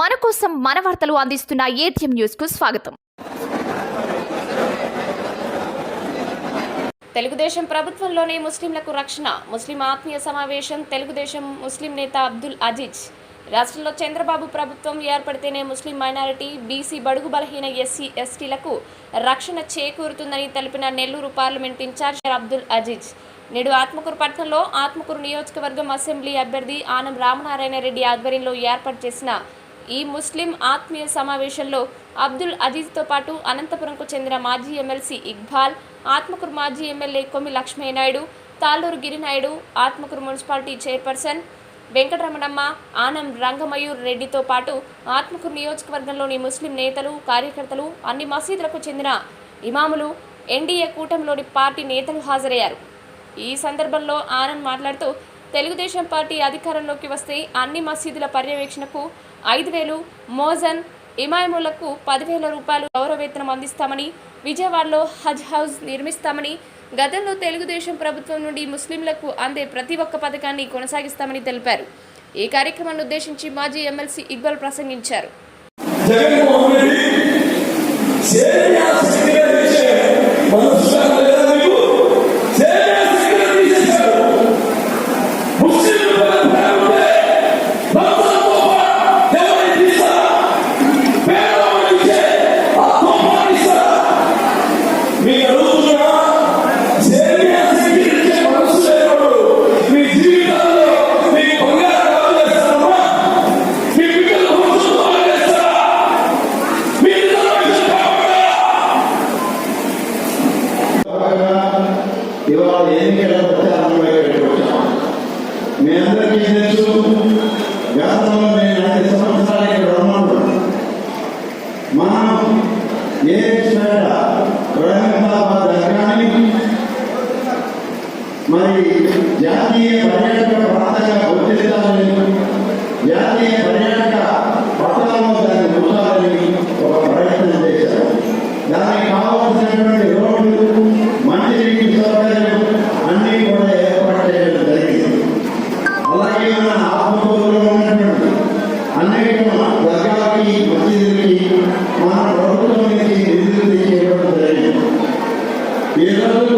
మన కోసం మన వార్తలు అందిస్తున్న ఏటీఎం న్యూస్కు స్వాగతం. తెలుగుదేశం ప్రభుత్వంలోనే ముస్లింలకు రక్షణ. ముస్లిం ఆత్మీయ సమావేశం తెలుగుదేశం ముస్లిం నేత అబ్దుల్ అజీజ్. రాష్ట్రంలో చంద్రబాబు ప్రభుత్వం ఏర్పడితేనే ముస్లిం మైనారిటీ బీసీ బడుగు బలహీన ఎస్సీ ఎస్టీలకు రక్షణ చేకూరుతుందని తెలిపిన నెల్లూరు పార్లమెంట్ ఇన్ఛార్జ్ అబ్దుల్ అజీజ్. నేడు ఆత్మకూరు పట్టణంలో ఆత్మకూరు నియోజకవర్గం అసెంబ్లీ అభ్యర్థి ఆనం రామనారాయణ రెడ్డి ఆధ్వర్యంలో ఏర్పాటు చేసిన ఈ ముస్లిం ఆత్మీయ సమావేశంలో అబ్దుల్ అజీజ్తో పాటు అనంతపురంకు చెందిన మాజీ ఎమ్మెల్సీ ఇక్బాల్ ఆత్మకూరు మాజీ MLA Kommi Lakshmaiah Naidu Talluru Girinaidu Atmakur municipality chairperson Venkataramanamma Anam Rangamayur రెడ్డితో పాటు ఆత్మకూరు నియోజకవర్గంలోని ముస్లిం నేతలు కార్యకర్తలు అన్ని మసీదులకు చెందిన ఇమాములు ఎన్డీఏ కూటమిలోని పార్టీ నేతలు హాజరయ్యారు. ఈ సందర్భంలో ఆనంద్ మాట్లాడుతూ తెలుగుదేశం పార్టీ అధికారంలోకి వస్తే అన్ని మసీదుల పర్యవేక్షణకు ఐదు వేలు మోజన్ ఇమాయములకు పదివేల రూపాయలు గౌరవేతనం అందిస్తామని విజయవాడలో హజ్ హౌస్ నిర్మిస్తామని గతంలో తెలుగుదేశం ప్రభుత్వం నుండి ముస్లింలకు అందే ప్రతి ఒక్క పథకాన్ని కొనసాగిస్తామని తెలిపారు. ఈ కార్యక్రమాన్ని ఉద్దేశించి మాజీ ఎమ్మెల్సీ ఇక్బాల్ ప్రసంగించారు. ఇవాళ ఎన్నికల మీ అందరికీ తెలుసు గతంలో నేను ఐదు సంవత్సరాలు ఇక్కడ మనం ఏ రహమతాబాద్ నగరాన్ని మరి జాతీయ పర్యాటక ప్రాంతంగా గుర్తిస్తామని జాతీయ అనేక వర్గాలకి మసీదులకి మన ప్రభుత్వానికి నిధులు తెచ్చేయడం జరిగింది. ఈరోజు